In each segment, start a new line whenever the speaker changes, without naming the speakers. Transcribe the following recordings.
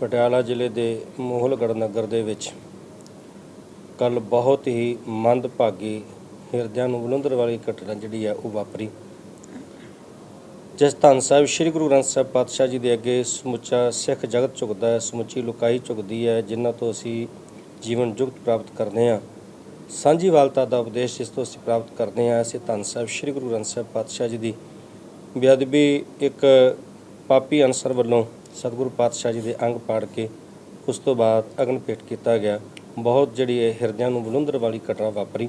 ਪਟਿਆਲਾ ਜ਼ਿਲ੍ਹੇ ਦੇ ਮੋਹਲਗੜ੍ਹ ਨਗਰ ਦੇ ਵਿੱਚ ਕੱਲ ਬਹੁਤ ਹੀ ਮੰਦਭਾਗੀ ਹਿਰਦਿਆਂ ਨੂੰ ਬੁਲੰਦਰ ਵਾਲੀ ਘਟਨਾ ਜਿਹੜੀ ਆ ਉਹ ਵਾਪਰੀ। ਜਿਸ ਧੰਨ ਸਾਹਿਬ ਸ੍ਰੀ ਗੁਰੂ ਗ੍ਰੰਥ ਸਾਹਿਬ ਪਾਤਸ਼ਾਹ ਜੀ ਦੇ ਅੱਗੇ ਸਮੁੱਚਾ ਸਿੱਖ ਜਗਤ ਝੁਕਦਾ ਹੈ, ਸਮੁੱਚੀ ਲੁਕਾਈ ਝੁਕਦੀ ਹੈ, ਜਿਨ੍ਹਾਂ ਤੋਂ ਅਸੀਂ ਜੀਵਨ ਜੁਗਤ ਪ੍ਰਾਪਤ ਕਰਦੇ ਹਾਂ। ਸਾਂਝੀ ਵਾਲਤਾ ਦਾ ਉਪਦੇਸ਼ ਜਿਸ ਤੋਂ ਅਸੀਂ ਪ੍ਰਾਪਤ ਕਰਦੇ ਹਾਂ, ਅਸੀਂ ਧੰਨ ਸਾਹਿਬ ਸ੍ਰੀ ਗੁਰੂ ਗ੍ਰੰਥ ਸਾਹਿਬ ਪਾਤਸ਼ਾਹ ਜੀ ਦੀ ਬੇਅਦਬੀ ਇੱਕ ਪਾਪੀ ਅਨਸਰ ਵੱਲੋਂ ਸਤਿਗੁਰੂ ਪਾਤਸ਼ਾਹ ਜੀ ਦੇ ਅੰਗ ਪਾੜ ਕੇ ਉਸ ਤੋਂ ਬਾਅਦ ਅਗਨ ਭੇਟ ਕੀਤਾ ਗਿਆ। ਬਹੁਤ ਜਿਹੜੀ ਇਹ ਹਿਰਦਿਆਂ ਨੂੰ ਬੁਲੰਦਰ ਵਾਲੀ ਘਟਨਾ ਵਾਪਰੀ।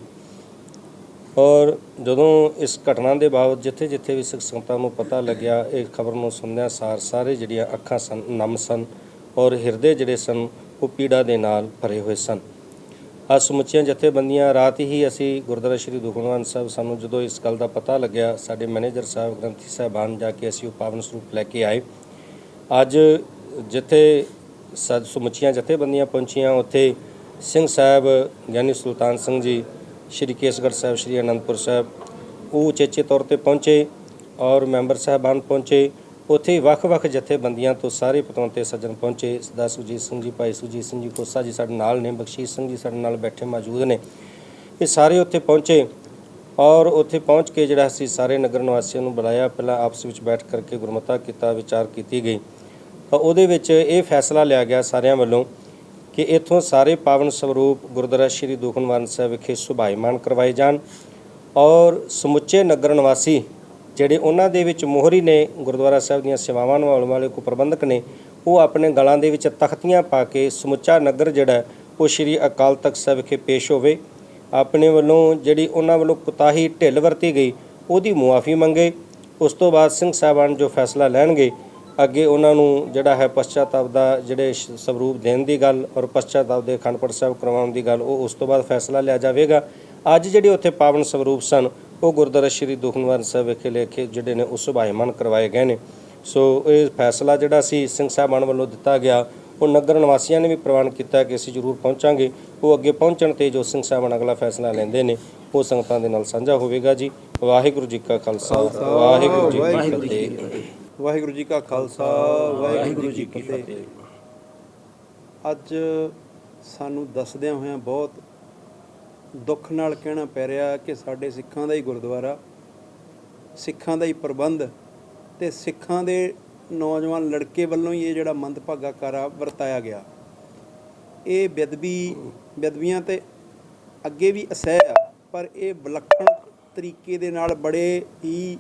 ਔਰ ਜਦੋਂ ਇਸ ਘਟਨਾ ਦੇ ਬਾਬਤ ਜਿੱਥੇ ਜਿੱਥੇ ਵੀ ਸਿੱਖ ਸੰਗਤਾਂ ਨੂੰ ਪਤਾ ਲੱਗਿਆ, ਇਹ ਖਬਰ ਨੂੰ ਸੁਣਦਿਆਂ ਸਾਰ ਸਾਰੇ ਜਿਹੜੀਆਂ ਅੱਖਾਂ ਸਨ, ਨਮ ਸਨ ਔਰ ਹਿਰਦੇ ਜਿਹੜੇ ਸਨ, ਉਹ ਪੀੜਾ ਦੇ ਨਾਲ ਭਰੇ ਹੋਏ ਸਨ। ਆ ਸਮੁੱਚੀਆਂ ਜਥੇਬੰਦੀਆਂ ਰਾਤ ਹੀ ਅਸੀਂ ਗੁਰਦੁਆਰਾ ਸ਼੍ਰੀ ਦੁਖਨਿਵਾਰਨ ਸਾਹਿਬ ਸਾਨੂੰ ਜਦੋਂ ਇਸ ਗੱਲ ਦਾ ਪਤਾ ਲੱਗਿਆ, ਸਾਡੇ ਮੈਨੇਜਰ ਸਾਹਿਬ, ਗ੍ਰੰਥੀ ਸਾਹਿਬਾਨ ਜਾ ਕੇ ਅਸੀਂ ਉਹ ਪਾਵਨ ਸਰੂਪ ਲੈ ਕੇ ਆਏ। ਅੱਜ ਜਿੱਥੇ ਸਦ ਸਮੁੱਚੀਆਂ ਜਥੇਬੰਦੀਆਂ ਪਹੁੰਚੀਆਂ, ਉੱਥੇ ਸਿੰਘ ਸਾਹਿਬ ਗਿਆਨੀ ਸੁਲਤਾਨ ਸਿੰਘ ਜੀ, ਸ਼੍ਰੀ ਕੇਸਗੜ੍ਹ ਸਾਹਿਬ, ਸ਼੍ਰੀ ਅਨੰਦਪੁਰ ਸਾਹਿਬ ਉਹ ਉਚੇਚੇ ਤੌਰ ਤੇ ਪਹੁੰਚੇ ਔਰ ਮੈਂਬਰ ਸਾਹਿਬਾਨ ਪਹੁੰਚੇ। ਉੱਥੇ ਵੱਖ-ਵੱਖ ਜਥੇਬੰਦੀਆਂ ਤੋਂ ਸਾਰੇ ਪਤਵੰਤੇ ਸੱਜਣ ਪਹੁੰਚੇ। ਸਰਦਾਰ ਸੁਜੀਤ ਸਿੰਘ ਜੀ, ਭਾਈ ਸੁਜੀਤ ਸਿੰਘ ਜੀ ਕੋਸਾ ਜੀ ਸਾਡੇ ਨਾਲ ਨੇ, ਬਖਸ਼ੀਸ਼ ਸਿੰਘ ਜੀ ਸਾਡੇ ਨਾਲ ਬੈਠੇ ਮੌਜੂਦ ਨੇ। ਇਹ ਸਾਰੇ ਉੱਥੇ ਪਹੁੰਚੇ ਔਰ ਉੱਥੇ ਪਹੁੰਚ ਕੇ ਜਿਹੜਾ ਅਸੀਂ ਸਾਰੇ ਨਗਰ ਨਿਵਾਸੀਆਂ ਨੂੰ ਬੁਲਾਇਆ। ਪਹਿਲਾਂ ਆਪਸ ਵਿੱਚ ਬੈਠ ਕਰਕੇ ਗੁਰਮਤਾ ਕੀਤਾ, ਵਿਚਾਰ ਕੀਤੀ ਗਈ। ਉਹਦੇ ਵਿੱਚ ਇਹ ਫੈਸਲਾ ਲਿਆ ਗਿਆ ਸਾਰਿਆਂ ਵੱਲੋਂ ਕਿ ਇਥੋਂ ਸਾਰੇ ਪਾਵਨ ਸਰੂਪ ਗੁਰਦੁਆਰਾ ਸ਼੍ਰੀ ਦੁਖਨਿਵਾਰਨ ਸਾਹਿਬ ਵਿਖੇ ਸੁਭਾਈਮਾਨ ਕਰਵਾਏ ਜਾਣ ਔਰ ਸਮੁੱਚੇ ਨਗਰ ਨਿਵਾਸੀ ਜਿਹੜੇ ਉਹਨਾਂ ਦੇ ਵਿੱਚ ਮੋਹਰੀ ਨੇ, ਗੁਰਦੁਆਰਾ ਸਾਹਿਬ ਦੀਆਂ ਸੇਵਾਵਾਂ ਨਿਭਾਉਣ ਵਾਲੇ ਕੋ ਪ੍ਰਬੰਧਕ ਨੇ, ਉਹ ਆਪਣੇ ਗਲਾਂ ਦੇ ਵਿੱਚ ਤਖਤੀਆਂ ਪਾ ਕੇ ਸਮੁੱਚਾ ਨਗਰ ਜਿਹੜਾ ਉਹ ਸ਼੍ਰੀ ਅਕਾਲ ਤਖਤ ਸਾਹਿਬ ਵਿਖੇ ਪੇਸ਼ ਹੋਵੇ। ਆਪਣੇ ਵੱਲੋਂ ਜਿਹੜੀ ਉਹਨਾਂ ਵੱਲੋਂ ਕੁਤਾਹੀ ਢਿੱਲ ਵਰਤੀ ਗਈ, ਉਹਦੀ ਮੁਆਫੀ ਮੰਗੇ। ਉਸ ਤੋਂ ਬਾਅਦ ਸਿੰਘ ਸਾਹਿਬਾਨ ਜੋ ਫੈਸਲਾ ਲੈਣਗੇ ਅੱਗੇ ਉਹਨਾਂ ਨੂੰ ਜਿਹੜਾ ਹੈ ਪਛਤਾਤਾਪ ਦਾ ਜਿਹੜੇ ਸ਼- ਸਵਰੂਪ ਦੇਣ ਦੀ ਗੱਲ ਔਰ ਪਛਤਾਤਾਪ ਦੇ ਅਖੰਡ ਪਾਠ ਸਾਹਿਬ ਕਰਵਾਉਣ ਦੀ ਗੱਲ ਉਹ ਉਸ ਤੋਂ ਬਾਅਦ ਫੈਸਲਾ ਲਿਆ ਜਾਵੇਗਾ। ਅੱਜ ਜਿਹੜੇ ਉੱਥੇ ਪਾਵਨ ਸਵਰੂਪ ਸਨ ਉਹ ਗੁਰਦੁਆਰਾ ਸ਼੍ਰੀ ਦੁਖਨਿਵਾਰਨ ਸਾਹਿਬ ਵਿਖੇ ਲੇਖੇ ਜਿਹੜੇ ਨੇ ਉਹ ਸੁਭਾਈਮਾਨ ਕਰਵਾਏ ਗਏ ਨੇ। ਸੋ ਇਹ ਫੈਸਲਾ ਜਿਹੜਾ ਸੀ ਸਿੰਘ ਸਾਹਿਬਾਨ ਵੱਲੋਂ ਦਿੱਤਾ ਗਿਆ। ਉਹ ਨਗਰ ਨਿਵਾਸੀਆਂ ਨੇ ਵੀ ਪ੍ਰਵਾਨ ਕੀਤਾ ਕਿ ਅਸੀਂ ਜ਼ਰੂਰ ਪਹੁੰਚਾਂਗੇ। ਉਹ ਅੱਗੇ ਪਹੁੰਚਣ ਤੇ ਜੋ ਸਿੰਘ ਸਾਹਿਬਾਨ ਅਗਲਾ ਫੈਸਲਾ ਲੈਂਦੇ ਨੇ ਉਹ ਸੰਗਤਾਂ ਦੇ ਨਾਲ ਸਾਂਝਾ ਹੋਵੇਗਾ ਜੀ। ਵਾਹਿਗੁਰੂ ਜੀ ਕਾ ਖਾਲਸਾ। ਵਾਹਿਗੁਰੂ ਜੀ ਕੀ ਫਤਿਹ।
ਵਾਹਿਗੁਰੂ ਜੀ ਕਾ ਖਾਲਸਾ ਵਾਹਿਗੁਰੂ ਜੀ ਕੀ ਫਤਿਹ। ਅੱਜ ਸਾਨੂੰ ਦੱਸਦਿਆਂ ਹੋਇਆਂ ਬਹੁਤ ਦੁੱਖ ਨਾਲ ਕਹਿਣਾ ਪੈ ਰਿਹਾ ਕਿ ਸਾਡੇ ਸਿੱਖਾਂ ਦਾ ਹੀ ਗੁਰਦੁਆਰਾ ਸਿੱਖਾਂ ਦਾ ਹੀ ਪ੍ਰਬੰਧ ਤੇ ਸਿੱਖਾਂ ਦੇ ਨੌਜਵਾਨ ਲੜਕੇ ਵੱਲੋਂ ਹੀ ਇਹ ਜਿਹੜਾ ਮੰਦਭਾਗਾ ਕਾਰਾ ਵਰਤਾਇਆ ਗਿਆ। ਇਹ ਬੇਦਬੀ ਬੇਦਬੀਆਂ ਤੇ ਅੱਗੇ ਵੀ ਅਸਹਿ ਆ ਪਰ ਇਹ ਵਿਲੱਖਣ ਤਰੀਕੇ ਦੇ ਨਾਲ ਬੜੇ ਹੀ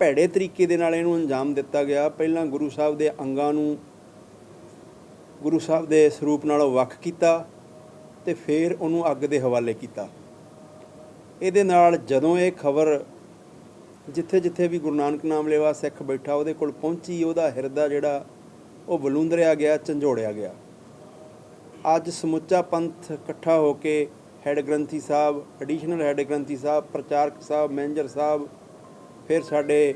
ਭੈੜੇ ਤਰੀਕੇ ਦੇ ਨਾਲ ਇਹਨੂੰ ਅੰਜਾਮ ਦਿੱਤਾ ਗਿਆ। ਪਹਿਲਾਂ ਗੁਰੂ ਸਾਹਿਬ ਦੇ ਅੰਗਾਂ ਨੂੰ ਗੁਰੂ ਸਾਹਿਬ ਦੇ ਸਰੂਪ ਨਾਲੋਂ ਵੱਖ ਕੀਤਾ ਤੇ ਫਿਰ ਉਹਨੂੰ ਅੱਗ ਦੇ ਹਵਾਲੇ ਕੀਤਾ। ਇਹਦੇ ਨਾਲ ਜਦੋਂ ਇਹ ਖਬਰ ਜਿੱਥੇ ਜਿੱਥੇ ਵੀ ਗੁਰੂ ਨਾਨਕ ਨਾਮ ਲੈਵਾ ਸਿੱਖ ਬੈਠਾ, ਉਹਦੇ ਕੋਲ ਪਹੁੰਚੀ, ਉਹਦਾ ਹਿਰਦਾ ਜਿਹੜਾ, ਉਹ ਬਲੂੰਦਰਿਆ ਗਿਆ, ਝੰਜੋੜਿਆ ਗਿਆ। ਅੱਜ ਸਮੁੱਚਾ ਪੰਥ ਇਕੱਠਾ ਹੋ ਕੇ, ਹੈੱਡ ਗ੍ਰੰਥੀ ਸਾਹਿਬ ਐਡੀਸ਼ਨਲ ਹੈੱਡ ਗ੍ਰੰਥੀ ਸਾਹਿਬ, ਪ੍ਰਚਾਰਕ ਸਾਹਿਬ ਮੈਨੇਜਰ ਸਾਹਿਬ ਫਿਰ ਸਾਡੇ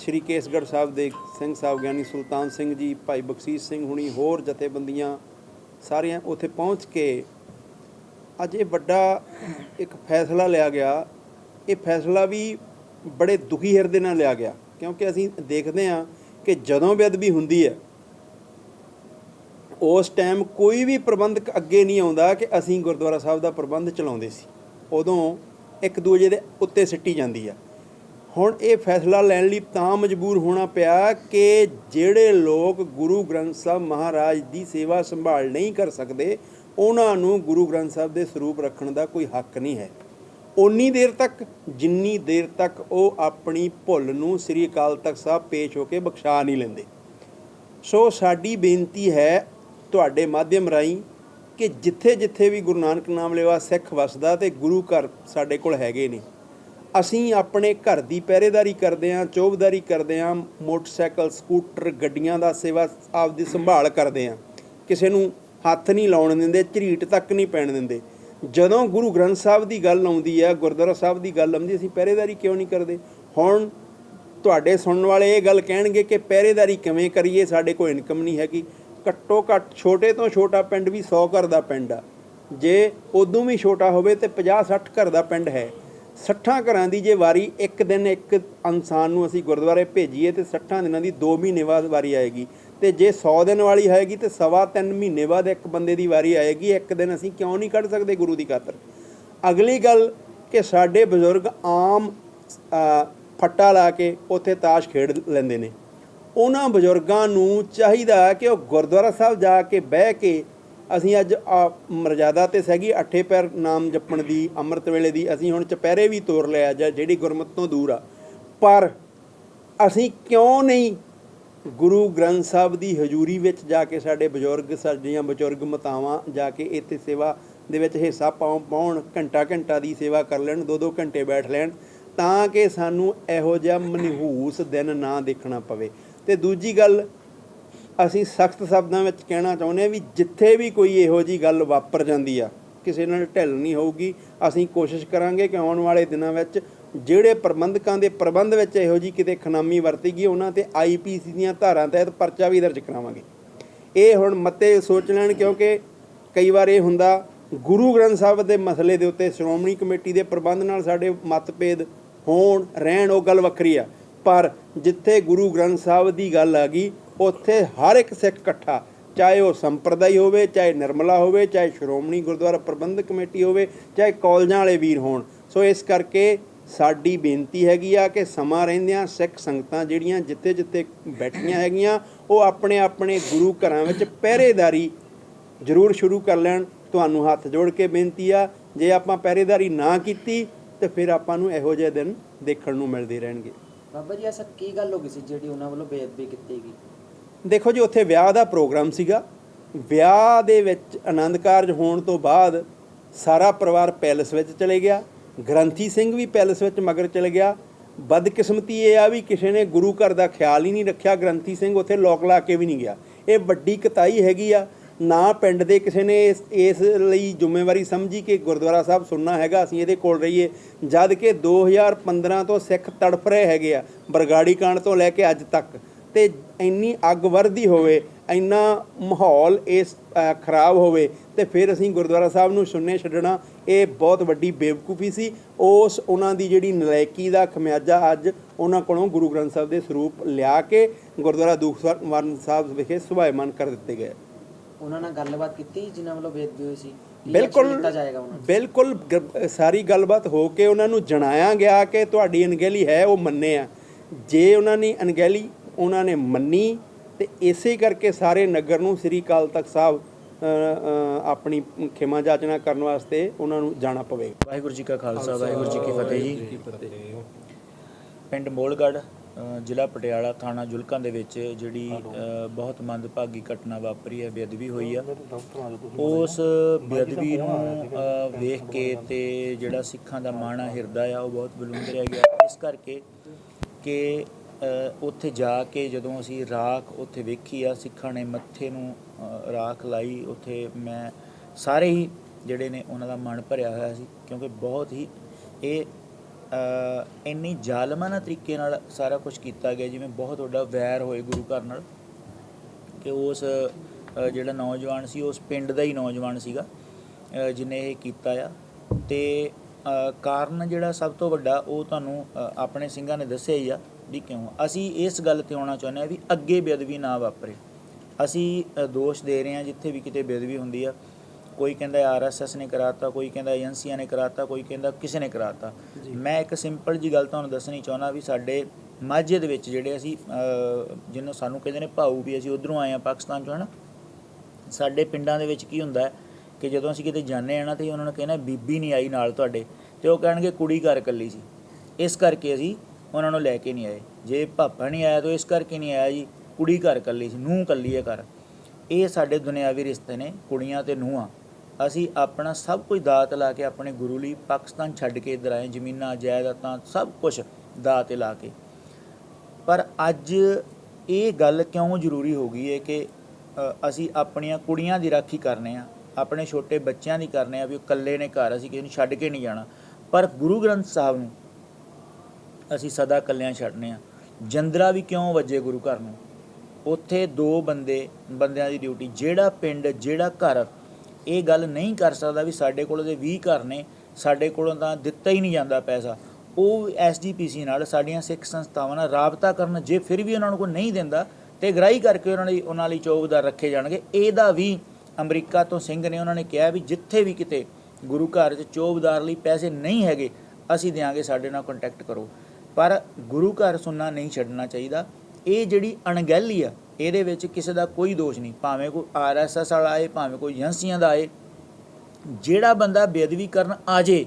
ਸ਼੍ਰੀ ਕੇਸਗੜ੍ਹ ਸਾਹਿਬ ਦੇ ਸਿੰਘ ਸਾਹਿਬ ਗਿਆਨੀ ਸੁਲਤਾਨ ਸਿੰਘ ਜੀ, ਭਾਈ ਬਖਸ਼ੀਸ਼ ਸਿੰਘ ਹੁਣੀ, ਹੋਰ ਜਥੇਬੰਦੀਆਂ ਸਾਰੀਆਂ ਉੱਥੇ ਪਹੁੰਚ ਕੇ ਅੱਜ ਇਹ ਵੱਡਾ ਇੱਕ ਫੈਸਲਾ ਲਿਆ ਗਿਆ। ਇਹ ਫੈਸਲਾ ਵੀ ਬੜੇ ਦੁਖੀ ਹਿਰਦੇ ਨਾਲ ਲਿਆ ਗਿਆ, ਕਿਉਂਕਿ ਅਸੀਂ ਦੇਖਦੇ ਹਾਂ ਕਿ ਜਦੋਂ ਬੇਅਦਬੀ ਹੁੰਦੀ ਹੈ, ਉਸ ਟਾਈਮ ਕੋਈ ਵੀ ਪ੍ਰਬੰਧਕ ਅੱਗੇ ਨਹੀਂ ਆਉਂਦਾ ਕਿ ਅਸੀਂ ਗੁਰਦੁਆਰਾ ਸਾਹਿਬ ਦਾ ਪ੍ਰਬੰਧ ਚਲਾਉਂਦੇ ਸੀ। ਉਦੋਂ ਇੱਕ ਦੂਜੇ ਦੇ ਉੱਤੇ ਸਿੱਟੀ ਜਾਂਦੀ ਆ। ਹੁਣ ਇਹ ਫੈਸਲਾ ਲੈਣ ਲਈ ਤਾਂ ਮਜਬੂਰ ਹੋਣਾ ਪਿਆ ਕਿ ਜਿਹੜੇ ਲੋਕ ਗੁਰੂ ਗ੍ਰੰਥ ਸਾਹਿਬ ਮਹਾਰਾਜ ਦੀ ਸੇਵਾ ਸੰਭਾਲ ਨਹੀਂ ਕਰ ਸਕਦੇ, ਉਹਨਾਂ ਨੂੰ ਗੁਰੂ ਗ੍ਰੰਥ ਸਾਹਿਬ ਦੇ ਸਰੂਪ ਰੱਖਣ ਦਾ ਕੋਈ ਹੱਕ ਨਹੀਂ ਹੈ। ਉਨੀ ਦੇਰ ਤੱਕ, ਜਿੰਨੀ ਦੇਰ ਤੱਕ ਉਹ ਆਪਣੀ ਭੁੱਲ ਨੂੰ ਸ੍ਰੀ ਅਕਾਲ ਤਖਤ ਸਾਹਿਬ ਪੇਸ਼ ਹੋ ਕੇ ਬਖਸ਼ਾ ਨਹੀਂ ਲੈਂਦੇ। ਸੋ ਸਾਡੀ ਬੇਨਤੀ ਹੈ ਤੁਹਾਡੇ ਮਾਧਿਅਮ ਰਾਹੀਂ ਕਿ ਜਿੱਥੇ ਜਿੱਥੇ ਵੀ ਗੁਰੂ ਨਾਨਕ ਨਾਮ ਲੈਵਾ ਸਿੱਖ ਵਸਦਾ ਤੇ ਗੁਰੂ ਘਰ ਸਾਡੇ ਕੋਲ ਹੈਗੇ ਨੇ ਅਸੀਂ ਆਪਣੇ ਘਰ ਦੀ ਪਹਿਰੇਦਾਰੀ ਕਰਦੇ ਆਂ ਚੌਬਦਾਰੀ ਕਰਦੇ ਆਂ ਮੋਟਰਸਾਈਕਲ, ਸਕੂਟਰ, ਗੱਡੀਆਂ ਦਾ ਸੇਵਾ ਆਪਦੀ ਸੰਭਾਲ ਕਰਦੇ ਆਂ ਕਿਸੇ ਨੂੰ ਹੱਥ ਨਹੀਂ ਲਾਉਣ ਦਿੰਦੇ, ਝਰੀਟ ਤੱਕ ਨਹੀਂ ਪੈਣ ਦਿੰਦੇ। ਜਦੋਂ ਗੁਰੂ ਗ੍ਰੰਥ ਸਾਹਿਬ ਦੀ ਗੱਲ ਆਉਂਦੀ ਹੈ, ਗੁਰਦੁਆਰਾ ਸਾਹਿਬ ਦੀ ਗੱਲ ਆਉਂਦੀ ਅਸੀਂ ਪਹਿਰੇਦਾਰੀ ਕਿਉਂ ਨਹੀਂ ਕਰਦੇ? ਹੁਣ ਤੁਹਾਡੇ ਸੁਣਨ ਵਾਲੇ ਇਹ ਗੱਲ ਕਹਿਣਗੇ ਕਿ ਪਹਿਰੇਦਾਰੀ ਕਿਵੇਂ ਕਰੀਏ, ਸਾਡੇ ਕੋਲ ਇਨਕਮ ਨਹੀਂ ਹੈਗੀ। ਘੱਟੋ ਘੱਟ ਛੋਟੇ ਤੋਂ ਛੋਟਾ ਪਿੰਡ ਵੀ 100 ਘਰ ਦਾ ਪਿੰਡ ਆ। ਜੇ ਉਦੋਂ ਵੀ ਛੋਟਾ ਹੋਵੇ ਤੇ 50 60 ਘਰ ਦਾ ਪਿੰਡ ਹੈ। 60 ਘਰਾਂ ਦੀ ਜੇ ਵਾਰੀ ਇੱਕ ਦਿਨ ਇੱਕ ਇਨਸਾਨ ਨੂੰ ਅਸੀਂ ਗੁਰਦੁਆਰੇ ਭੇਜੀਏ ਤੇ 60 ਦਿਨਾਂ ਦੀ 2 ਮਹੀਨੇ ਬਾਅਦ ਵਾਰੀ ਆਏਗੀ। ਤੇ ਜੇ 100 ਦਿਨ ਵਾਲੀ ਹੋਏਗੀ ਤੇ ਸਵਾ ਤਿੰਨ ਮਹੀਨੇ ਬਾਅਦ ਇੱਕ ਬੰਦੇ ਦੀ ਵਾਰੀ ਆਏਗੀ। ਇੱਕ ਦਿਨ ਅਸੀਂ ਕਿਉਂ ਨਹੀਂ ਕੱਢ ਸਕਦੇ ਗੁਰੂ ਦੀ ਖਾਤਰ? ਅਗਲੀ ਗੱਲ ਕਿ ਸਾਡੇ ਬਜ਼ੁਰਗ ਆਮ ਫੱਟਾ ਲਾ ਕੇ ਉੱਥੇ ਤਾਸ਼ ਖੇਡ ਲੈਂਦੇ ਨੇ। ਉਹਨਾਂ ਬਜ਼ੁਰਗਾਂ ਨੂੰ ਚਾਹੀਦਾ ਕਿ ਉਹ ਗੁਰਦੁਆਰਾ ਸਾਹਿਬ ਜਾ ਕੇ ਬਹਿ ਕੇ ਅਸੀਂ ਅੱਜ ਆ ਮਰਜ਼ਾਦਾ ਤੇ ਸਹਿਗੀ ਅੱਠੇ ਪੈਰ ਨਾਮ ਜਪਣ ਦੀ, ਅੰਮ੍ਰਿਤ ਵੇਲੇ ਦੀ, ਅਸੀਂ ਹੁਣ ਚੁਪਹਿਰੇ ਵੀ ਤੋਰ ਲਿਆ ਜਾਂ ਜਿਹੜੀ ਗੁਰਮਤ ਤੋਂ ਦੂਰ ਆ। ਪਰ ਅਸੀਂ ਕਿਉਂ ਨਹੀਂ ਗੁਰੂ ਗ੍ਰੰਥ ਸਾਹਿਬ ਦੀ ਹਜ਼ੂਰੀ ਵਿੱਚ ਜਾ ਕੇ ਸਾਡੇ ਬਜ਼ੁਰਗ, ਸਾਡੀਆਂ ਬਜ਼ੁਰਗ ਮਤਾਵਾਂ ਜਾ ਕੇ ਇੱਥੇ ਸੇਵਾ ਦੇ ਵਿੱਚ ਹਿੱਸਾ ਪਾਉਣ ਪਾਉਣ, ਘੰਟਾ ਘੰਟਾ ਦੀ ਸੇਵਾ ਕਰ ਲੈਣ, ਦੋ ਦੋ ਘੰਟੇ ਬੈਠ ਲੈਣ, ਤਾਂ ਕਿ ਸਾਨੂੰ ਇਹੋ ਜਿਹਾ ਮਨਹੂਸ ਦਿਨ ਨਾ ਦੇਖਣਾ ਪਵੇ। ਤੇ ਦੂਜੀ ਗੱਲ ਅਸੀਂ ਸਖਤ ਸ਼ਬਦਾਂ ਵਿੱਚ ਕਹਿਣਾ ਚਾਹੁੰਦੇ ਹਾਂ ਵੀ ਜਿੱਥੇ ਵੀ ਕੋਈ ਇਹੋ ਜੀ ਗੱਲ ਵਾਪਰ ਜਾਂਦੀ ਆ, ਕਿਸੇ ਨਾਲ ਢਿੱਲ ਨਹੀਂ ਹੋਊਗੀ, ਅਸੀਂ ਕੋਸ਼ਿਸ਼ ਕਰਾਂਗੇ ਕਿ ਆਉਣ ਵਾਲੇ ਦਿਨਾਂ ਵਿੱਚ ਜਿਹੜੇ ਪ੍ਰਬੰਧਕਾਂ ਦੇ ਪ੍ਰਬੰਧ ਵਿੱਚ ਇਹੋ ਜੀ ਕਿਤੇ ਖਨਾਮੀ ਵਰਤੀ ਗਈ, ਉਹਨਾਂ ਤੇ ਆਈਪੀਸੀ ਦੀਆਂ ਧਾਰਾਂ ਤਹਿਤ ਪਰਚਾ ਵੀ ਦਰਜ ਕਰਾਵਾਂਗੇ। ਇਹ ਹੁਣ ਮਤੇ ਸੋਚ ਲੈਣ ਕਿਉਂਕਿ ਕਈ ਵਾਰ ਇਹ ਹੁੰਦਾ, ਗੁਰੂ ਗ੍ਰੰਥ ਸਾਹਿਬ ਦੇ ਮਸਲੇ ਦੇ ਉੱਤੇ ਸ਼੍ਰੋਮਣੀ ਕਮੇਟੀ ਦੇ ਪ੍ਰਬੰਧ ਨਾਲ ਸਾਡੇ ਮਤਭੇਦ ਹੋਣ, ਰਹਿਣ, ਉਹ ਗੱਲ ਵੱਖਰੀ ਆ। ਪਰ ਜਿੱਥੇ ਗੁਰੂ ਗ੍ਰੰਥ ਸਾਹਿਬ ਦੀ ਗੱਲ ਆ ਗਈ ਉੱਥੇ ਹਰ ਇੱਕ ਸਿੱਖ ਇਕੱਠਾ, ਚਾਹੇ ਉਹ ਸੰਪਰਦਾਈ ਹੋਵੇ, ਚਾਹੇ ਨਿਰਮਲਾ ਹੋਵੇ, ਚਾਹੇ ਸ਼੍ਰੋਮਣੀ ਗੁਰਦੁਆਰਾ ਪ੍ਰਬੰਧਕ ਕਮੇਟੀ ਹੋਵੇ, ਚਾਹੇ ਕਾਲਜਾਂ ਵਾਲੇ ਵੀਰ ਹੋਣ। ਸੋ ਇਸ ਕਰਕੇ ਸਾਡੀ ਬੇਨਤੀ ਹੈਗੀ ਆ ਕਿ ਸਮਾਂ ਰਹਿੰਦਿਆਂ ਸਿੱਖ ਸੰਗਤਾਂ ਜਿਹੜੀਆਂ ਜਿੱਥੇ ਜਿੱਥੇ ਬੈਠੀਆਂ ਹੈਗੀਆਂ, ਉਹ ਆਪਣੇ ਆਪਣੇ ਗੁਰੂ ਘਰਾਂ ਵਿੱਚ ਪਹਿਰੇਦਾਰੀ ਜ਼ਰੂਰ ਸ਼ੁਰੂ ਕਰ ਲੈਣ। ਤੁਹਾਨੂੰ ਹੱਥ ਜੋੜ ਕੇ ਬੇਨਤੀ ਆ, ਜੇ ਆਪਾਂ ਪਹਿਰੇਦਾਰੀ ਨਾ ਕੀਤੀ, ਤੇ ਫਿਰ ਆਪਾਂ ਨੂੰ ਇਹੋ ਜਿਹੇ ਦਿਨ ਦੇਖਣ ਨੂੰ ਮਿਲਦੇ ਰਹਿਣਗੇ।
ਬਾਬਾ ਜੀ ਐਸਾ ਕੀ ਗੱਲ ਹੋ ਗਈ ਸੀ ਜਿਹੜੀ ਉਹਨਾਂ ਵੱਲੋਂ ਬੇਅਦਬੀ ਕੀਤੀ ਗਈ?
ਦੇਖੋ ਜੀ, ਉੱਥੇ ਵਿਆਹ ਦਾ ਪ੍ਰੋਗਰਾਮ ਸੀਗਾ। ਵਿਆਹ ਦੇ ਵਿੱਚ ਆਨੰਦ ਕਾਰਜ ਹੋਣ ਤੋਂ ਬਾਅਦ ਸਾਰਾ ਪਰਿਵਾਰ ਪੈਲਸ ਵਿੱਚ ਚਲੇ ਗਿਆ। ਗ੍ਰੰਥੀ ਸਿੰਘ ਵੀ ਪੈਲਸ ਵਿੱਚ ਮਗਰ ਚਲੇ ਗਿਆ। ਬਦਕਿਸਮਤੀ ਇਹ ਆ ਵੀ ਕਿਸੇ ਨੇ ਗੁਰੂ ਘਰ ਦਾ ਖਿਆਲ ਹੀ ਨਹੀਂ ਰੱਖਿਆ। ਗ੍ਰੰਥੀ ਸਿੰਘ ਉੱਥੇ ਲੋਕ ਲਾ ਕੇ ਵੀ ਨਹੀਂ ਗਿਆ। ਇਹ ਵੱਡੀ ਕਤਾਈ ਹੈਗੀ ਆ। ਨਾ ਪਿੰਡ ਦੇ ਕਿਸੇ ਨੇ ਇਸ ਇਸ ਲਈ ਜ਼ਿੰਮੇਵਾਰੀ ਸਮਝੀ ਕਿ ਗੁਰਦੁਆਰਾ ਸਾਹਿਬ ਸੁਣਨਾ ਹੈਗਾ, ਅਸੀਂ ਇਹਦੇ ਕੋਲ ਰਹੀਏ। ਜਦ ਕਿ 2015 ਤੋਂ ਸਿੱਖ ਤੜਫ ਰਹੇ ਹੈਗੇ ਆ, ਬਰਗਾੜੀ ਕਾਂਡ ਤੋਂ ਲੈ ਕੇ ਅੱਜ ਤੱਕ। ਤੇ ਇੰਨੀ ਅੱਗ ਵਰਦੀ ਹੋਵੇ ਇੰਨਾ ਮਾਹੌਲ ਇਸ ਖਰਾਬ ਹੋਵੇ ਤੇ ਫਿਰ ਅਸੀਂ ਗੁਰਦੁਆਰਾ ਸਾਹਿਬ ਨੂੰ ਸੁਣਨੇ ਛੱਡਣਾ ਇਹ ਬਹੁਤ ਵੱਡੀ ਬੇਵਕੂਫੀ ਸੀ। ਉਸ ਉਹਨਾਂ ਦੀ ਜਿਹੜੀ ਨਲਾਇਕੀ ਦਾ ਖਮਿਆਜਾ ਅੱਜ ਉਹਨਾਂ ਕੋਲੋਂ ਗੁਰੂ ਗ੍ਰੰਥ ਸਾਹਿਬ ਦੇ ਸਰੂਪ ਲਿਆ ਕੇ ਗੁਰਦੁਆਰਾ ਦੂਖਵਾਰਨ ਸਾਹਿਬ ਵਿਖੇ ਸੁਭਾਇਮਾਨ ਕਰ ਦਿੱਤੇ ਗਏ।
ਉਹਨਾਂ ਨਾਲ ਗੱਲਬਾਤ ਕੀਤੀ ਜਿਨ੍ਹਾਂ ਵੱਲੋਂ ਬੇਅਦਬੀ ਹੋਈ ਸੀ?
ਬਿਲਕੁਲ ਬਿਲਕੁਲ ਸਾਰੀ ਗੱਲਬਾਤ ਹੋ ਕੇ ਉਹਨਾਂ ਨੂੰ ਜਣਾਇਆ ਗਿਆ ਕਿ ਤੁਹਾਡੀ ਅਣਗਹਿਲੀ ਹੈ ਉਹ ਮੰਨੇ ਆ। ਜੇ ਉਹਨਾਂ ਨੇ ਅਣਗਹਿਲੀ ਉਹਨਾਂ ਨੇ ਮੰਨੀ ਤੇ ਇਸੇ ਕਰਕੇ ਸਾਰੇ ਨਗਰ ਨੂੰ ਸ੍ਰੀ ਅਕਾਲ ਤਖਤ ਸਾਹਿਬ ਆਪਣੀ ਖਿਮਾ ਜਾਚਨਾ ਕਰਨ ਵਾਸਤੇ ਉਹਨਾਂ ਨੂੰ ਜਾਣਾ ਪਵੇਗਾ।
ਵਾਹਿਗੁਰੂ ਜੀ ਕਾ ਖਾਲਸਾ ਵਾਹਿਗੁਰੂ ਜੀ ਕੀ ਫਤਿਹ ਜੀ। ਪਿੰਡ ਮੋਲਗੜ੍ਹ ਅ, ਜ਼ਿਲ੍ਹਾ ਪਟਿਆਲਾ ਥਾਣਾ ਜੁਲਕਾਂ ਦੇ ਵਿੱਚ ਜਿਹੜੀ ਬਹੁਤ ਮੰਦਭਾਗੀ ਘਟਨਾ ਵਾਪਰੀ ਹੈ ਬੇਅਦਬੀ ਹੋਈ ਆ। ਉਸ ਬੇਅਦਬੀ ਨੂੰ ਵੇਖ ਕੇ ਤੇ ਜਿਹੜਾ ਸਿੱਖਾਂ ਦਾ ਮਾਣਾ ਹਿਰਦਾ ਆ ਉਹ ਬਹੁਤ ਬਲੁੰਦਰਿਆ ਗਿਆ। ਇਸ ਕਰਕੇ ਕਿ ਉੱਥੇ ਜਾ ਕੇ ਜਦੋਂ ਅਸੀਂ ਰਾਖ ਉੱਥੇ ਵੇਖੀ ਆ ਸਿੱਖਾਂ ਨੇ ਮੱਥੇ ਨੂੰ ਰਾਖ ਲਾਈ ਉੱਥੇ ਮੈਂ ਸਾਰੇ ਹੀ ਜਿਹੜੇ ਨੇ ਉਹਨਾਂ ਦਾ ਮਨ ਭਰਿਆ ਹੋਇਆ ਸੀ ਕਿਉਂਕਿ ਬਹੁਤ ਹੀ ਇਹ ਇੰਨੀ ਜ਼ਾਲਮਾਨਾ ਤਰੀਕੇ ਨਾਲ ਸਾਰਾ ਕੁਝ ਕੀਤਾ ਗਿਆ ਜਿਵੇਂ ਬਹੁਤ ਵੱਡਾ ਵੈਰ ਹੋਏ ਗੁਰੂ ਘਰ ਨਾਲ ਕਿ ਉਸ ਜਿਹੜਾ ਨੌਜਵਾਨ ਸੀ ਉਸ ਪਿੰਡ ਦਾ ਹੀ ਨੌਜਵਾਨ ਸੀਗਾ ਅ, ਜਿਹਨੇ ਇਹ ਕੀਤਾ ਆ। ਤੇ ਕਾਰਨ ਜਿਹੜਾ ਸਭ ਤੋਂ ਵੱਡਾ ਉਹ ਤੁਹਾਨੂੰ ਆਪਣੇ ਸਿੰਘਾਂ ਨੇ ਦੱਸਿਆ ਹੀ ਆ ਵੀ ਕਿਉਂ। ਅਸੀਂ ਇਸ ਗੱਲ ਤੇ ਆਉਣਾ ਚਾਹੁੰਦੇ ਆ ਵੀ ਅੱਗੇ ਬੇਅਦਬੀ ਨਾ ਵਾਪਰੇ। ਅਸੀਂ ਦੋਸ਼ ਦੇ ਰਹੇ ਹਾਂ ਜਿੱਥੇ ਵੀ ਕਿਤੇ ਬੇਅਦਬੀ ਹੁੰਦੀ ਆ। ਕੋਈ ਕਹਿੰਦਾ ਆਰਐਸਐਸ ਨੇ ਕਰਾਤਾ ਕੋਈ ਕਹਿੰਦਾ ਏਜੰਸੀਆਂ ਨੇ ਕਰਾਤਾ ਕੋਈ ਕਹਿੰਦਾ ਕਿਸੇ ਨੇ ਕਰਾਤਾ। ਮੈਂ ਇੱਕ ਸਿੰਪਲ ਜੀ ਗੱਲ ਤੁਹਾਨੂੰ ਦੱਸਣੀ ਚਾਹੁੰਦਾ ਵੀ ਸਾਡੇ ਮਾਝੇ ਦੇ ਵਿੱਚ ਜਿਹੜੇ ਅਸੀਂ ਜਿਹਨੂੰ ਸਾਨੂੰ ਕਹਿੰਦੇ ਨੇ ਭਾਊ ਵੀ ਅਸੀਂ ਉਧਰੋਂ ਆਏ ਆ ਪਾਕਿਸਤਾਨ ਚੋਂ ਹਨਾ? ਸਾਡੇ ਪਿੰਡਾਂ ਦੇ ਵਿੱਚ ਕੀ ਹੁੰਦਾ ਹੈ ਕਿ ਜਦੋਂ ਅਸੀਂ ਕਿਤੇ ਜਾਂਦੇ ਆ ਨਾ ਤੇ ਉਹਨਾਂ ਨੂੰ ਕਹਿੰਦੇ ਬੀਬੀ ਨਹੀਂ ਆਈ ਨਾਲ ਤੁਹਾਡੇ, ਤੇ ਉਹ ਕਹਿਣਗੇ ਕੁੜੀ ਘਰ ਇਕੱਲੀ ਸੀ। ਇਸ ਕਰਕੇ ਅਸੀਂ ਉਹਨਾਂ ਨੂੰ ਲੈ ਕੇ ਨਹੀਂ ਆਏ। ਜੇ ਪਾਪਾ ਨਹੀਂ ਆਇਆ ਤਾਂ ਇਸ ਕਰਕੇ ਨਹੀਂ ਆਇਆ ਜੀ, ਕੁੜੀ ਘਰ ਇਕੱਲੀ ਸੀ, ਨੂੰਹ ਇਕੱਲੀ ਹੈ ਘਰ। ਇਹ ਸਾਡੇ ਦੁਨਿਆਵੀ ਰਿਸ਼ਤੇ ਨੇ, ਕੁੜੀਆਂ ਤੇ ਨੂੰਹਾਂ। ਅਸੀਂ ਆਪਣਾ ਸਭ ਕੁਝ ਦਾਤ ਲਾ ਕੇ ਆਪਣੇ ਗੁਰੂ ਲਈ ਪਾਕਿਸਤਾਨ ਛੱਡ ਕੇ ਇੱਧਰ ਆਏ, ਜ਼ਮੀਨਾਂ, ਜਾਇਦਾਦਾਂ, ਸਭ ਕੁਝ ਦਾਅ ਤੇ ਲਾ ਕੇ। ਪਰ ਅੱਜ ਇਹ ਗੱਲ ਕਿਉਂ ਜ਼ਰੂਰੀ ਹੋ ਗਈ ਹੈ ਕਿ ਅਸੀਂ ਆਪਣੀਆਂ ਕੁੜੀਆਂ ਦੀ ਰਾਖੀ ਕਰਨੇ ਆ? ਆਪਣੇ ਛੋਟੇ ਬੱਚਿਆਂ ਦੀ ਕਰਨੇ ਆ ਵੀ ਉਹ ਇਕੱਲੇ ਨੇ ਘਰ, ਅਸੀਂ ਕਿਸੇ ਨੂੰ ਛੱਡ ਕੇ ਨਹੀਂ ਜਾਣਾ। ਪਰ ਗੁਰੂ ਗ੍ਰੰਥ ਸਾਹਿਬ ਨੂੰ ਅਸੀਂ ਸਦਾ ਇਕੱਲਿਆਂ ਛੱਡਨੇ ਆ। ਜੰਦਰਾ ਵੀ ਕਿਉਂ ਵੱਜੇ ਗੁਰੂ ਘਰ ਨੂੰ? ਉੱਥੇ ਦੋ ਬੰਦੇ, ਬੰਦਿਆਂ ਦੀ ਡਿਊਟੀ ਜਿਹੜਾ ਪਿੰਡ, ਜਿਹੜਾ ਘਰ, ਇਹ ਗੱਲ ਨਹੀਂ ਕਰ ਸਕਦਾ ਵੀ ਸਾਡੇ ਕੋਲ ਦੇ 20 ਘਰ ਨੇ, ਸਾਡੇ ਕੋਲੋਂ ਤਾਂ ਦਿੱਤਾ ਹੀ ਨਹੀਂ ਜਾਂਦਾ ਪੈਸਾ। ਉਹ ਐਸਜੀਪੀਸੀ ਨਾਲ ਸਾਡੀਆਂ ਸਿੱਖ ਸੰਸਥਾਵਾਂ ਨਾਲ ਰਾਬਤਾ ਕਰਨ ਜੇ ਫਿਰ ਵੀ ਉਹਨਾਂ ਨੂੰ ਕੋਈ ਨਹੀਂ ਦਿੰਦਾ, ਤੇ ਗ੍ਰਾਈ ਕਰਕੇ ਉਹਨਾਂ ਲਈ ਉਹਨਾਂ ਲਈ ਚੌਕਦਾਰ ਰੱਖੇ ਜਾਣਗੇ। ਇਹਦਾ ਵੀ ਅਮਰੀਕਾ ਤੋਂ ਸਿੰਘ ਨੇ ਉਹਨਾਂ ਨੇ ਕਿਹਾ ਵੀ ਜਿੱਥੇ ਵੀ ਕਿਤੇ ਗੁਰੂ ਘਰ 'ਚ ਚੌਕਦਾਰ ਲਈ ਪੈਸੇ ਨਹੀਂ ਹੈਗੇ, ਅਸੀਂ ਦਿਆਂਗੇ, ਸਾਡੇ ਨਾਲ ਕੰਟੈਕਟ ਕਰੋ। ਪਰ ਗੁਰੂ ਘਰ ਸੁਣਨਾ ਨਹੀਂ ਛੱਡਣਾ ਚਾਹੀਦਾ। ਇਹ ਜਿਹੜੀ ਅਣਗਹਿਲੀ ਆ, ਇਹਦੇ ਵਿੱਚ ਕਿਸੇ ਦਾ ਕੋਈ ਦੋਸ਼ ਨਹੀਂ। ਭਾਵੇਂ ਕੋਈ ਆਰਐਸਐਸ ਵਾਲਾ ਆਏ, ਭਾਵੇਂ ਕੋਈ ਏਜੰਸੀਆਂ ਦਾ ਆਏ, ਜਿਹੜਾ ਬੰਦਾ ਬੇਅਦਬੀ ਕਰਨ ਆ ਜੇ,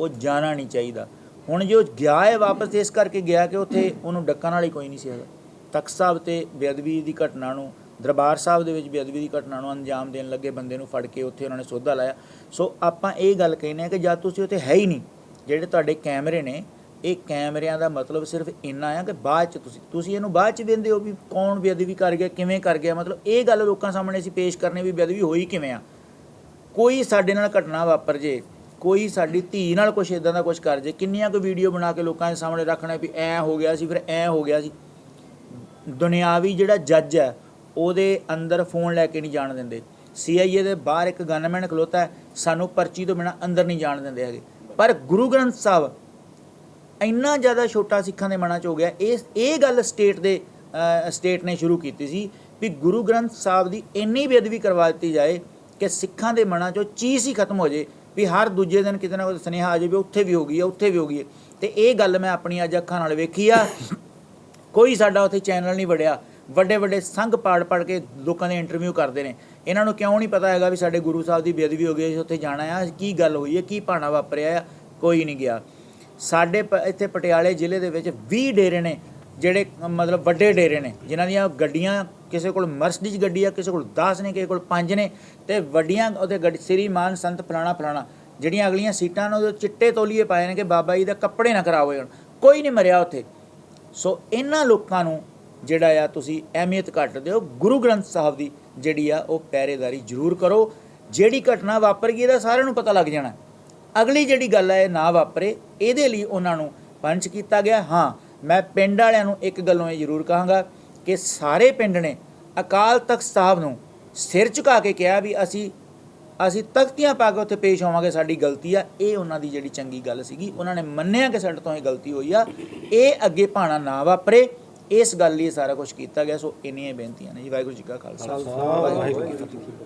ਉਹ ਜਾਣਾ ਨਹੀਂ ਚਾਹੀਦਾ। ਹੁਣ ਜੋ ਗਿਆ ਹੈ ਵਾਪਸ, ਇਸ ਕਰਕੇ ਗਿਆ ਕਿ ਉੱਥੇ ਉਹਨੂੰ ਡੱਕਣ ਵਾਲੀ ਕੋਈ ਨਹੀਂ ਸੀ ਹੈਗਾ। ਤਖਤ ਸਾਹਿਬ ਤੇ ਬੇਅਦਬੀ ਦੀ ਘਟਨਾ ਨੂੰ ਦਰਬਾਰ ਸਾਹਿਬ ਦੇ ਵਿੱਚ ਬੇਅਦਬੀ ਦੀ ਘਟਨਾ ਨੂੰ ਅੰਜਾਮ ਦੇਣ ਲੱਗੇ, ਬੰਦੇ ਨੂੰ ਫੜ ਕੇ ਉੱਥੇ ਉਹਨਾਂ ਨੇ ਸੋਧਾ ਲਾਇਆ। ਸੋ ਆਪਾਂ ਇਹ ਗੱਲ ਕਹਿੰਦੇ ਆ ਕਿ ਜਦ ਤੁਸੀਂ ਉੱਥੇ ਹੈ ਹੀ ਨਹੀਂ, ਜਿਹੜੇ ਤੁਹਾਡੇ ਕੈਮਰੇ ਨੇ, ਇਹ ਕੈਮਰਿਆਂ ਦਾ ਮਤਲਬ ਸਿਰਫ ਇੰਨਾ ਆ ਕਿ ਬਾਅਦ ਚ ਤੁਸੀਂ ਤੁਸੀਂ ਇਹਨੂੰ ਬਾਅਦ ਚ ਵੇਂਦੇ ਹੋ ਵੀ ਕੌਣ ਬੇਅਦਬੀ ਕਰ ਗਿਆ, ਕਿਵੇਂ ਕਰ ਗਿਆ? ਮਤਲਬ ਇਹ ਗੱਲ ਲੋਕਾਂ ਸਾਹਮਣੇ ਅਸੀਂ ਪੇਸ਼ ਕਰਨੇ ਵੀ ਬੇਅਦਬੀ ਹੋਈ ਕਿਵੇਂ ਆ? ਕੋਈ ਸਾਡੇ ਨਾਲ ਘਟਨਾ ਵਾਪਰ ਜੇ, ਕੋਈ ਸਾਡੀ ਧੀ ਨਾਲ ਕੁਛ ਇਦਾਂ ਦਾ ਕੁਛ ਕਰ ਜੇ, ਕਿੰਨੀਆਂ ਕੁ ਵੀਡੀਓ ਬਣਾ ਕੇ ਲੋਕਾਂ ਦੇ ਸਾਹਮਣੇ ਰੱਖਣਾ ਵੀ ਐ ਹੋ ਗਿਆ ਸੀ, ਫਿਰ ਐ ਹੋ ਗਿਆ ਸੀ। ਦੁਨਿਆਵੀ ਜਿਹੜਾ ਜੱਜ ਹੈ ਉਹਦੇ ਅੰਦਰ ਫੋਨ ਲੈ ਕੇ ਨਹੀਂ ਜਾਣ ਦਿੰਦੇ। ਸੀਆਈਏ ਦੇ ਬਾਹਰ ਇੱਕ ਗਨਮੈਨ ਖਲੋਤਾ ਸਾਨੂੰ ਪਰਚੀ ਤੋਂ ਬਿਨਾ ਅੰਦਰ ਨਹੀਂ ਜਾਣ ਦਿੰਦੇ ਹੈਗੇ। ਪਰ ਗੁਰੂ ਗ੍ਰੰਥ ਸਾਹਿਬ ਇੰਨਾ ਜ਼ਿਆਦਾ ਛੋਟਾ ਸਿੱਖਾਂ ਦੇ ਮਨਾਂ 'ਚ ਹੋ ਗਿਆ, ਇਹ ਇਹ ਗੱਲ ਸਟੇਟ ਦੇ ਸਟੇਟ ਨੇ ਸ਼ੁਰੂ ਕੀਤੀ ਸੀ ਵੀ ਗੁਰੂ ਗ੍ਰੰਥ ਸਾਹਿਬ ਦੀ ਇੰਨੀ ਬੇਅਦਬੀ ਕਰਵਾ ਦਿੱਤੀ ਜਾਏ ਕਿ ਸਿੱਖਾਂ ਦੇ ਮਨਾਂ 'ਚੋਂ ਚੀਜ਼ ਹੀ ਖਤਮ ਹੋ ਜੇ ਵੀ ਹਰ ਦੂਜੇ ਦਿਨ ਕਿਤੇ ਨਾ ਕੋਈ ਸੁਨੇਹਾ ਆ ਜਾਵੇ ਉੱਥੇ ਵੀ ਹੋ ਗਈ ਆ ਉੱਥੇ ਵੀ ਹੋ ਗਈ ਹੈ। ਤੇ ਇਹ ਗੱਲ ਮੈਂ ਆਪਣੀ ਅੱਜ ਅੱਖਾਂ ਨਾਲ ਵੇਖੀ ਆ। ਕੋਈ ਸਾਡਾ ਉੱਥੇ ਚੈਨਲ ਨਹੀਂ ਵੜਿਆ। ਵੱਡੇ ਵੱਡੇ ਸੰਘ ਪਾੜ ਪੜ ਕੇ ਲੋਕਾਂ ਦੇ ਇੰਟਰਵਿਊ ਕਰਦੇ ਨੇ। ਇਹਨਾਂ ਨੂੰ ਕਿਉਂ ਨਹੀਂ ਪਤਾ ਹੈਗਾ ਵੀ ਸਾਡੇ ਗੁਰੂ ਸਾਹਿਬ ਦੀ ਬੇਅਦਬੀ ਹੋ ਗਈ ਅਸੀਂ ਉੱਥੇ ਜਾਣਾ ਆ ਕੀ ਗੱਲ ਹੋਈ ਹੈ, ਕੀ ਭਾਣਾ ਵਾਪਰਿਆ ਆ ਕੋਈ ਨਹੀਂ ਗਿਆ। ਸਾਡੇ ਪ- ਇੱਥੇ ਪਟਿਆਲੇ ਜ਼ਿਲ੍ਹੇ ਦੇ ਵਿੱਚ 20 ਡੇਰੇ ਨੇ, ਜਿਹੜੇ ਮਤਲਬ ਵੱਡੇ ਡੇਰੇ ਨੇ, ਜਿਨ੍ਹਾਂ ਦੀਆਂ ਗੱਡੀਆਂ ਕਿਸੇ ਕੋਲ ਮਰਸਡੀਜ਼ ਗੱਡੀ ਆ, ਕਿਸੇ ਕੋਲ 10 ਨੇ, ਕਿਸੇ ਕੋਲ 5 ਨੇ, ਤੇ ਵੱਡੀਆਂ ਉਹਦੇ ਗੱਡੀ, ਸ੍ਰੀ ਮਾਨ ਸੰਤ ਫਲਾਣਾ ਫਲਾਣਾ, ਜਿਹੜੀਆਂ ਅਗਲੀਆਂ ਸੀਟਾਂ ਨੇ ਉਹਦੇ ਚਿੱਟੇ ਤੋਲੀਏ ਪਾਏ ਨੇ ਕਿ ਬਾਬਾ ਜੀ ਦਾ ਕੱਪੜੇ ਨਾ ਖਰਾਬ ਹੋ ਜਾਣ ਕੋਈ ਨਹੀਂ ਮਰਿਆ ਉੱਥੇ। ਸੋ ਇਹਨਾਂ ਲੋਕਾਂ ਨੂੰ ਜਿਹੜਾ ਆ ਤੁਸੀਂ ਅਹਿਮੀਅਤ ਘੱਟ ਦਿਓ ਗੁਰੂ ਗ੍ਰੰਥ ਸਾਹਿਬ ਦੀ ਜਿਹੜੀ ਆ ਉਹ ਪਹਿਰੇਦਾਰੀ ਜ਼ਰੂਰ ਕਰੋ। ਜਿਹੜੀ ਘਟਨਾ ਵਾਪਰ ਗਈ, ਇਹਦਾ ਸਾਰਿਆਂ ਨੂੰ ਪਤਾ ਲੱਗ ਜਾਣਾ। ਅਗਲੀ ਜਿਹੜੀ ਗੱਲ ਹੈ ਇਹ ਨਾ ਵਾਪਰੇ, ਇਹਦੇ ਲਈ ਉਹਨਾਂ ਨੂੰ ਪੰਚ ਕੀਤਾ ਗਿਆ। ਹਾਂ, ਮੈਂ ਪਿੰਡ ਵਾਲਿਆਂ ਨੂੰ ਇੱਕ ਗੱਲੋਂ ਇਹ ਜ਼ਰੂਰ ਕਹਾਂਗਾ ਕਿ ਸਾਰੇ ਪਿੰਡ ਨੇ ਅਕਾਲ ਤਖਤ ਸਾਹਿਬ ਨੂੰ ਸਿਰ ਝੁਕਾ ਕੇ ਕਿਹਾ ਵੀ ਅਸੀਂ ਅਸੀਂ ਤਖਤੀਆਂ ਪਾ ਕੇ ਉੱਥੇ ਪੇਸ਼ ਹੋਵਾਂਗੇ, ਸਾਡੀ ਗਲਤੀ ਆ। ਇਹ ਉਹਨਾਂ ਦੀ ਜਿਹੜੀ ਚੰਗੀ ਗੱਲ ਸੀਗੀ, ਉਹਨਾਂ ਨੇ ਮੰਨਿਆ ਕਿ ਸਾਡੇ ਤੋਂ ਇਹ ਗਲਤੀ ਹੋਈ ਆ। ਇਹ ਅੱਗੇ ਭਾਣਾ ਨਾ ਵਾਪਰੇ। ਇਸ ਗੱਲ ਲਈ ਸਾਰਾ ਕੁਝ ਕੀਤਾ ਗਿਆ, ਸੋ ਇੰਨੀਆਂ ਹੀ ਬੇਨਤੀਆਂ ਨੇ ਜੀ, ਵਾਹਿਗੁਰੂ ਜੀ ਕਾ ਖਾਲਸਾ।
ਖਾਲਸਾ, ਵਾਹਿਗੁਰੂ ਜੀ ਕੀ ਫਤਿਹ।